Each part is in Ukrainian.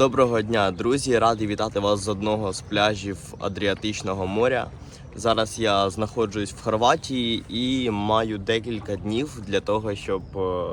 Доброго дня, друзі! Радий вітати вас з одного з пляжів Адріатичного моря. Зараз я знаходжусь в Хорватії і маю декілька днів для того, щоб е,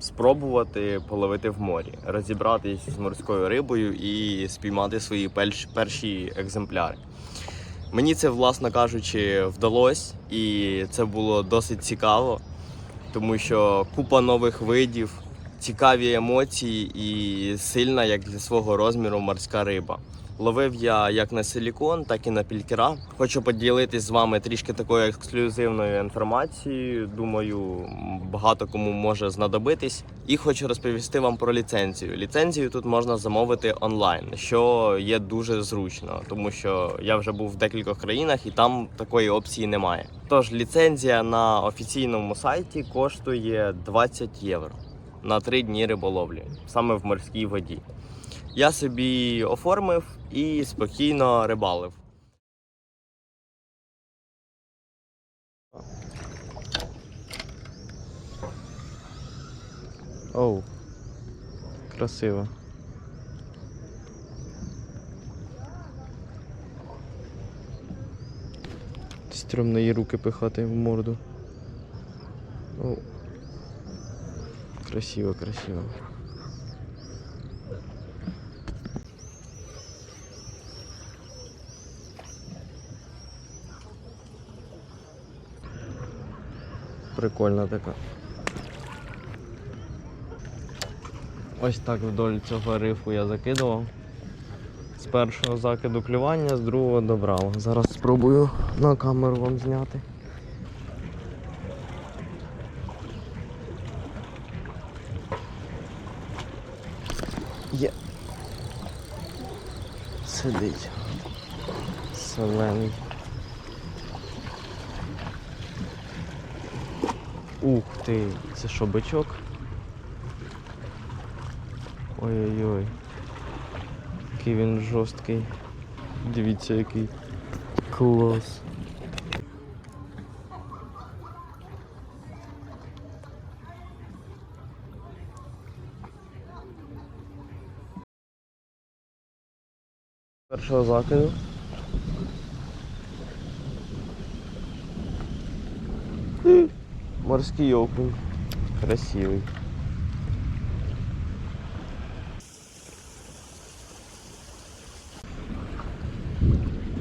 спробувати половити в морі, розібратись з морською рибою і спіймати свої перші екземпляри. Мені це, власно кажучи, вдалося, і це було досить цікаво, тому що купа нових видів, цікаві емоції і сильна, як для свого розміру, морська риба. Ловив я як на силікон, так і на пількера. Хочу поділитись з вами трішки такою ексклюзивною інформацією. Думаю, багато кому може знадобитись. І хочу розповісти вам про ліцензію. Ліцензію тут можна замовити онлайн, що є дуже зручно, тому що я вже був в декількох країнах і там такої опції немає. Тож ліцензія на офіційному сайті коштує 20 євро на 3 дні риболовлі, саме в морській воді. Я собі оформив і спокійно рибалив. Оу, красиво. Стрьомно її руки пихати в морду. Оу. Красиво, красиво. Прикольна така. Ось так вдоль цього рифу я закидував. З першого закиду клювання, з другого добрав. Зараз спробую на камеру вам зняти. Сидить. Солений. Ух ти, це що, бичок? Ой-ой-ой. Який він жорсткий. Дивіться який. Клас. Першого закиду. Морський окунь. Красивий.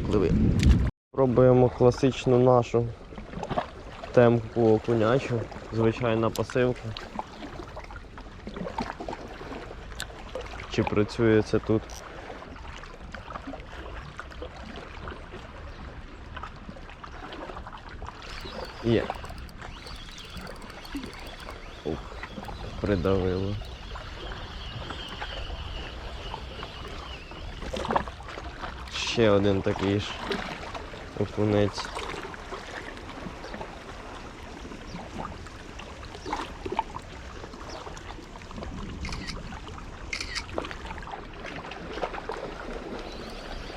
Пливи. Пробуємо класичну нашу темку окунячу, звичайна пасивка. Чи працює це тут? Є. Ух, придавило. Ще один такий ж окунець.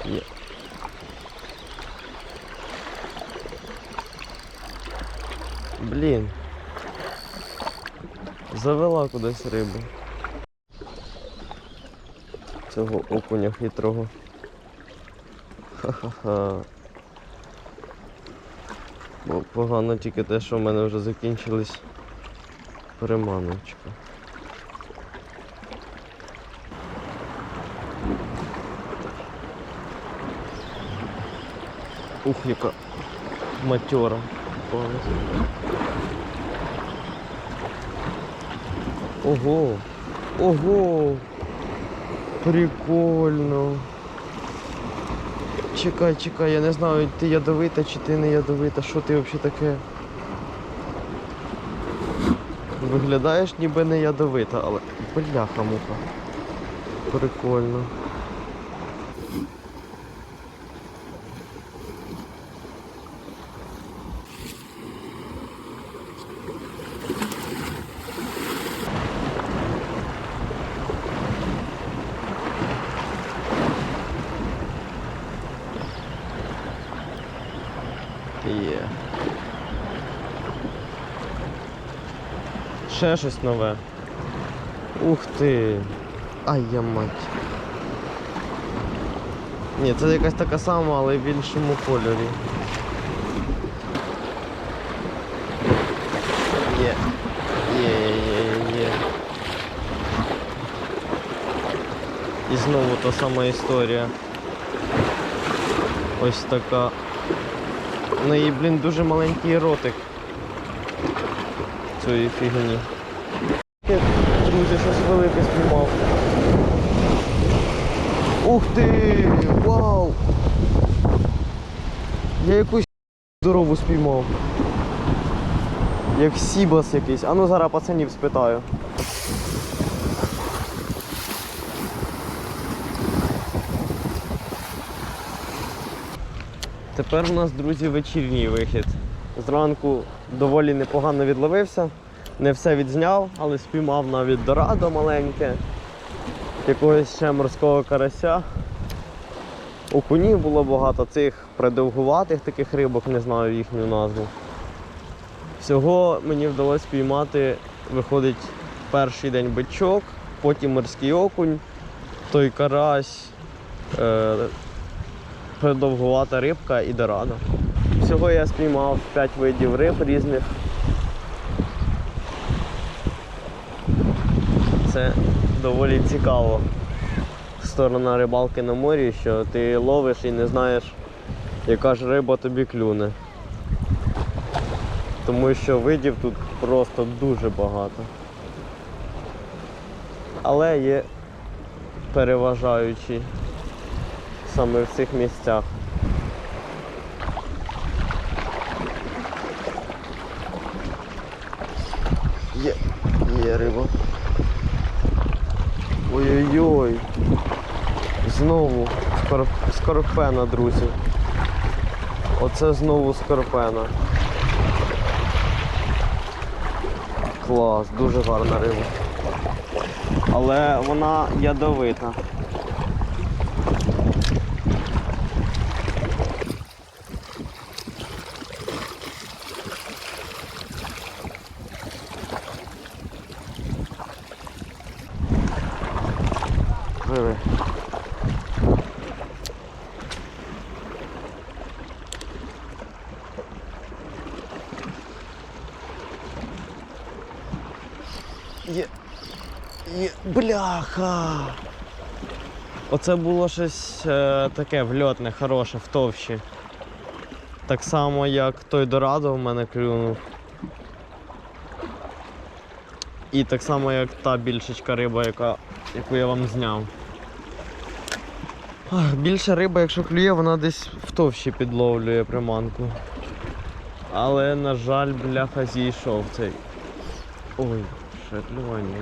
Є. Блін. Завела кудись рибу. Цього окуня хитрого. Ха-ха-ха. Погано тільки те, що в мене вже закінчились переманочка. Ух, яка матьора. Ого! Ого! Прикольно. Чекай, чекай, я не знаю, ти ядовита чи ти не ядовита, що ти взагалі таке? Виглядаєш ніби не ядовита, але бляха муха. Прикольно. Є. Ще щось нове. Ух ти. Ай я мать. Ні, це якась така сама, але в іншому кольорі. Є. Є, є, є, є. І знову та сама історія. Ось така. В неї, блін, дуже маленький ротик. Цієї фігні. Друзі, щось велике спіймав. Ух ти! Вау! Я якусь здорову спіймав. Як Сібас якийсь. А ну зараз пацанів спитаю. Тепер у нас, друзі, вечірній вихід. Зранку доволі непогано відловився. Не все відзняв, але спіймав навіть дорадо маленьке, якогось ще морського карася. Окунів було багато цих придовгуватих таких рибок, не знаю їхню назву. Всього мені вдалося спіймати, виходить, перший день бичок, потім морський окунь, той карась, е, придовгувата рибка і дорадо. Всього я спіймав 5 видів риб різних. Це доволі цікаво. Сторона рибалки на морі, що ти ловиш і не знаєш, яка ж риба тобі клюне. Тому що видів тут просто дуже багато. Але є переважаючі саме в цих місцях. Є, є риба. Ой-ой-ой. Знову скорп... скорпена, друзі. Оце знову скорпена. Клас, дуже гарна риба. Але вона ядовита. Пливи. Є. Є. Бляха. Оце було щось е, таке вльотне, хороше, в товщі. Так само, як той Дорадо в мене клюнув. І так само, як та більшечка риба, яка, яку я вам зняв. Ах, більша риба, якщо клює, вона десь в товщі підловлює приманку. Але, на жаль, бляха зійшов цей. Ой, ще клювання.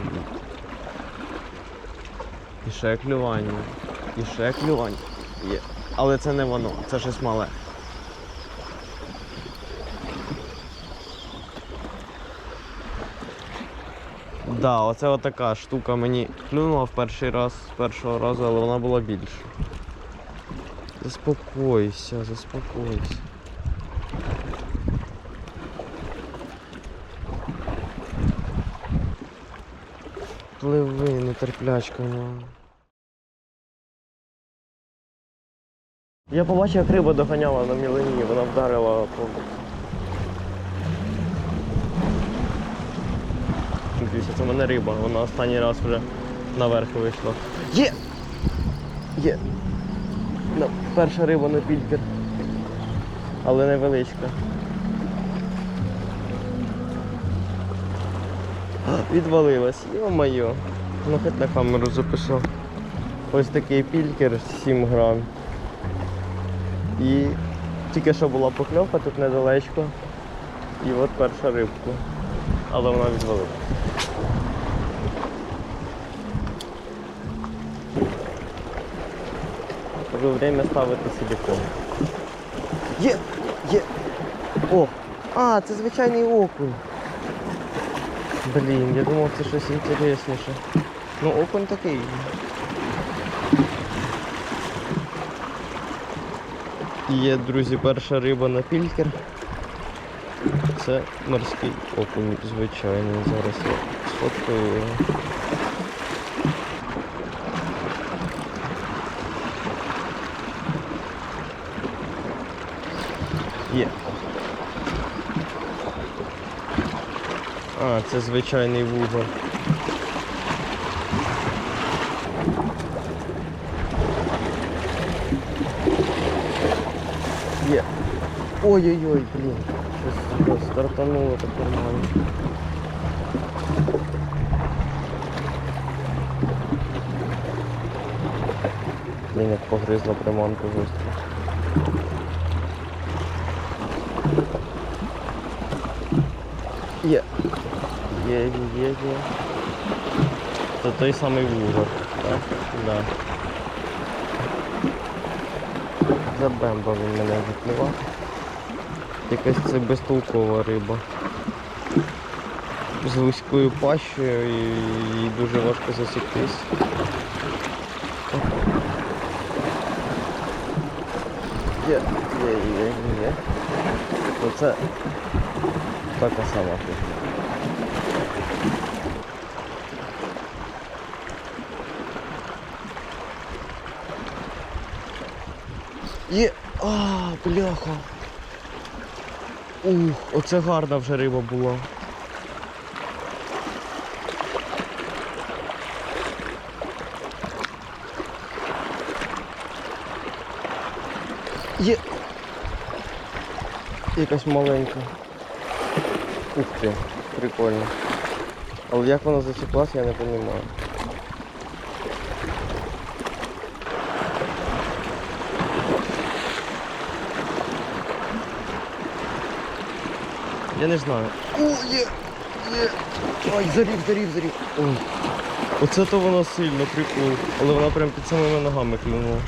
І ще клювання. І ще клювання. Є. Але це не воно, це щось мале. Да, оце отака штука мені клюнула в перший раз, з першого разу, але вона була більша. Заспокойся, заспокойся. Пливи, нетерплячка. ну. Я побачив, як риба доганяла на мілині, вона вдарила по. Дивіться, це мене риба, вона останній раз вже наверх вийшла. Є! Є! Перша риба на пількер. Але невеличка. Відвалилась, йо-моє. Ну хоч на камеру записав. Ось такий пількер 7 грам. І тільки що була покльовка тут недалечко. І от перша рибка. Але вона відвалилась. Вже время ставити силикон. Є! Є! О! А, це звичайний окунь. Блін, я думав це щось інтересніше. Ну окунь такий. Є, друзі, перша риба на пількер. Це морський окунь, звичайний. Зараз я сфоткаю його. Є. А, це звичайний вугор. Є. Ой-ой-ой, блін. Щось стартануло так нормально. Блін, як погризла приманку жорстко. Є. Є, є, є, є. Це той самий вугор, так? Да. Забембав він мене відпливав. Якась це безтолкова риба. З вузькою пащею і їй дуже важко засіктись. Є, є, є, є. Оце така сама фігня. Є. А, бляха. Ух, оце гарна вже риба була. Є. Якась маленька. Ух ти, прикольно. Але як вона зачеплась, я не розумію. Я не знаю. О, є! Є! Ой, зарів, зарів, зарів. Ой. Оце то воно сильно прикол. Але вона прям під самими ногами клюнула.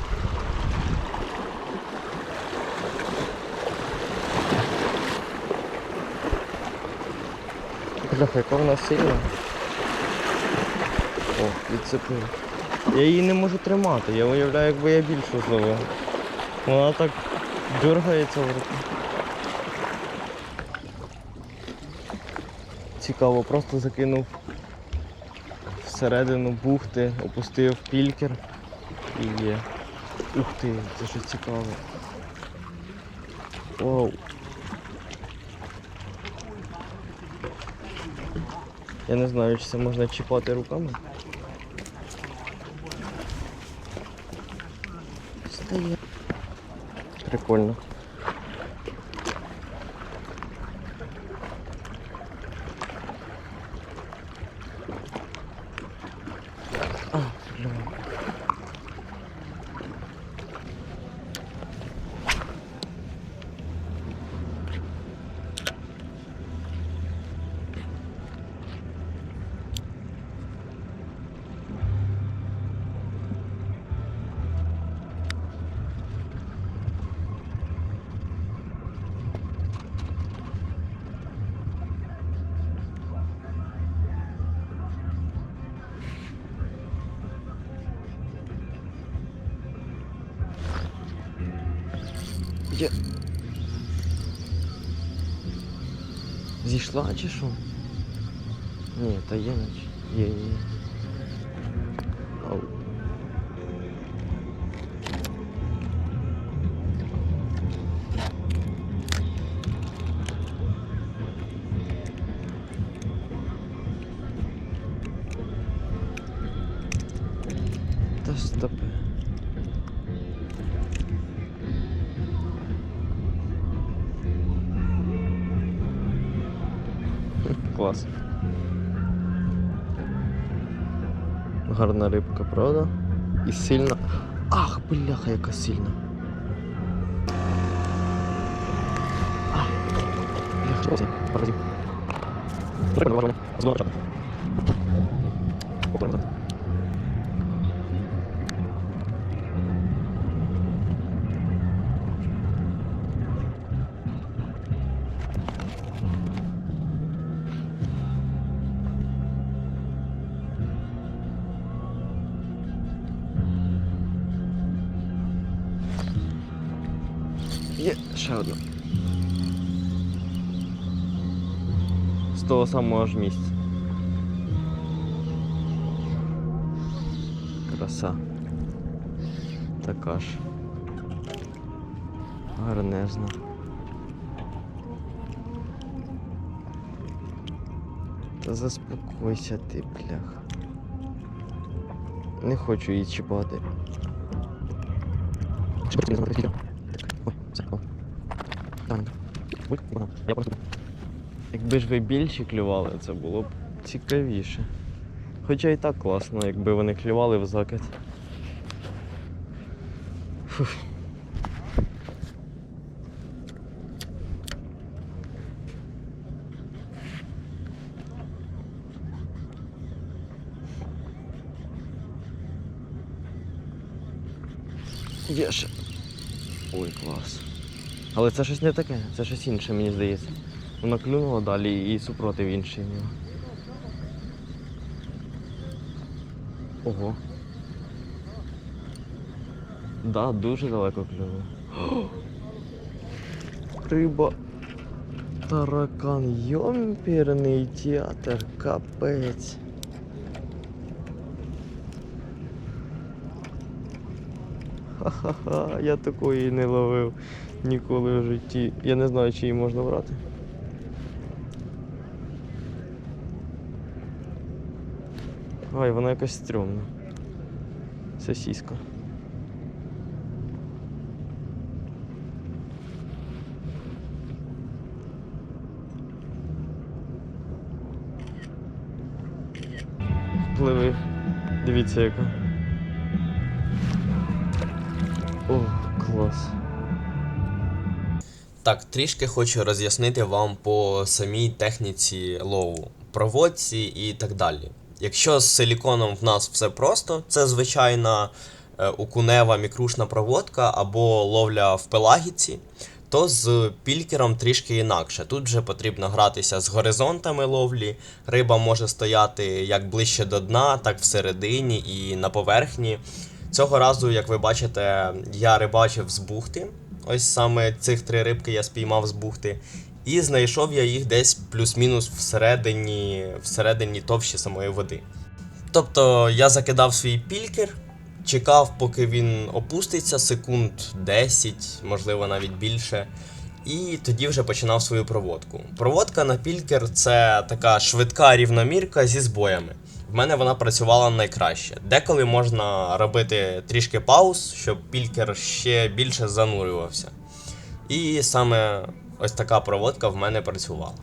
Вона сильна. О, відцепив. Я її не можу тримати, я уявляю, якби я більшу зловив. Вона так дергається в руку. Цікаво, просто закинув всередину бухти, опустив пількер і є. Ух ти, це щось цікаве. Вау. Я не знаю, чи це можна чіпати руками. Стає. Прикольно. Зійшла чи що? Ні, та є ніч. Є, є. є. Правда? І сильно. Ах, бляха, яка сильна. Ах, бляха, паразит. Є того самого ж місця. Краса. Така ж. Гарнезна. Та заспокойся ти, блях. Не хочу її чіпати. Я просто Якби ж ви більше клювали, це було б цікавіше. Хоча і так класно, якби вони клювали в закид. Фух. Є ще. Ой, клас. Але це щось не таке, це щось інше, мені здається. Вона клюнула далі і супротив інший. нього. Ого. Да, дуже далеко клюнула. Риба. Таракан йомпірний театр, капець. Ха-ха-ха, я такої не ловив ніколи в житті. Я не знаю, чи її можна брати. Ай, вона якась стрьомна. Сосіска. Пливи. Дивіться яка. О, клас. Так, трішки хочу роз'яснити вам по самій техніці лову, проводці і так далі. Якщо з силіконом в нас все просто, це звичайна е, окунева мікрушна проводка або ловля в пелагіці, то з пількером трішки інакше. Тут вже потрібно гратися з горизонтами ловлі. Риба може стояти як ближче до дна, так всередині і на поверхні. Цього разу, як ви бачите, я рибачив з бухти. Ось саме цих три рибки я спіймав з бухти. І знайшов я їх десь плюс-мінус всередині, всередині товщі самої води. Тобто я закидав свій пількер, чекав, поки він опуститься, секунд 10, можливо навіть більше. І тоді вже починав свою проводку. Проводка на пількер це така швидка рівномірка зі збоями. В мене вона працювала найкраще. Деколи можна робити трішки пауз, щоб пількер ще більше занурювався. І саме ось така проводка в мене працювала.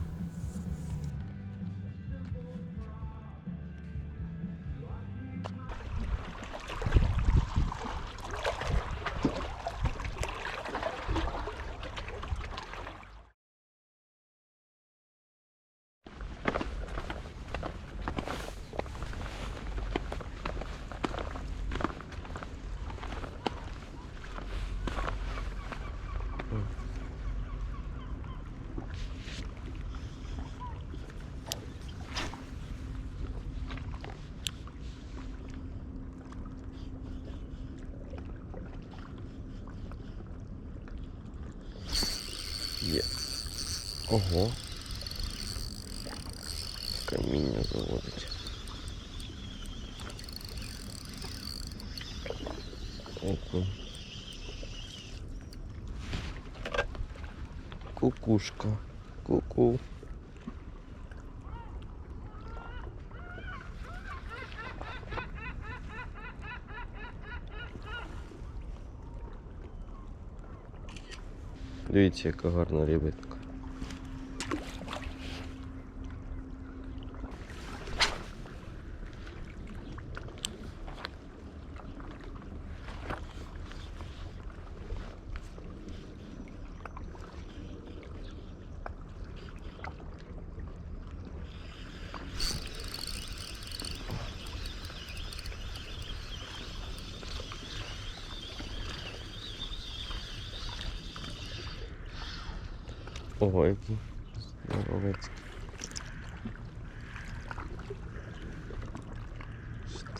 Ого. Каміння заводить. Окунь. Кукушка. Ку-ку. Дивіться, яка гарна рибитка. Ого, який здоровецький.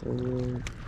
Що?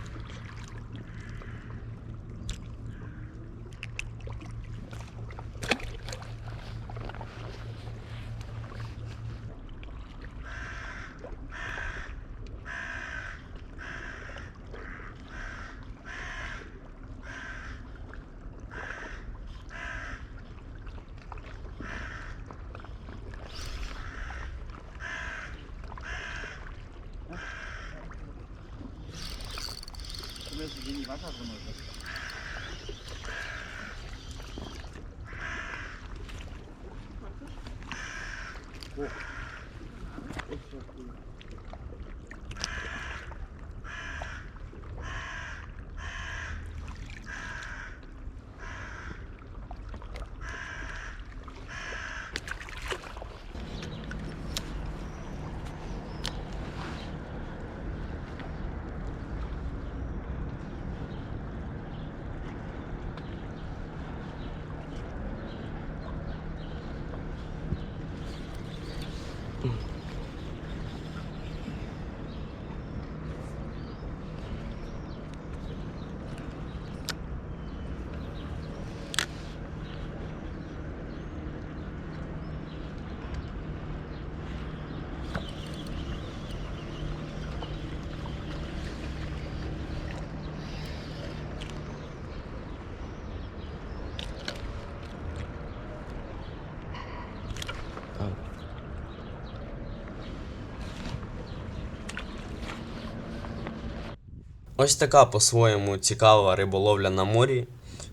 Ось така по-своєму цікава риболовля на морі.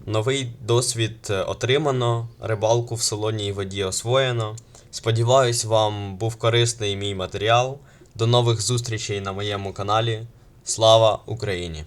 Новий досвід е, отримано, рибалку в солоній воді освоєно. Сподіваюсь, вам був корисний мій матеріал. До нових зустрічей на моєму каналі. Слава Україні!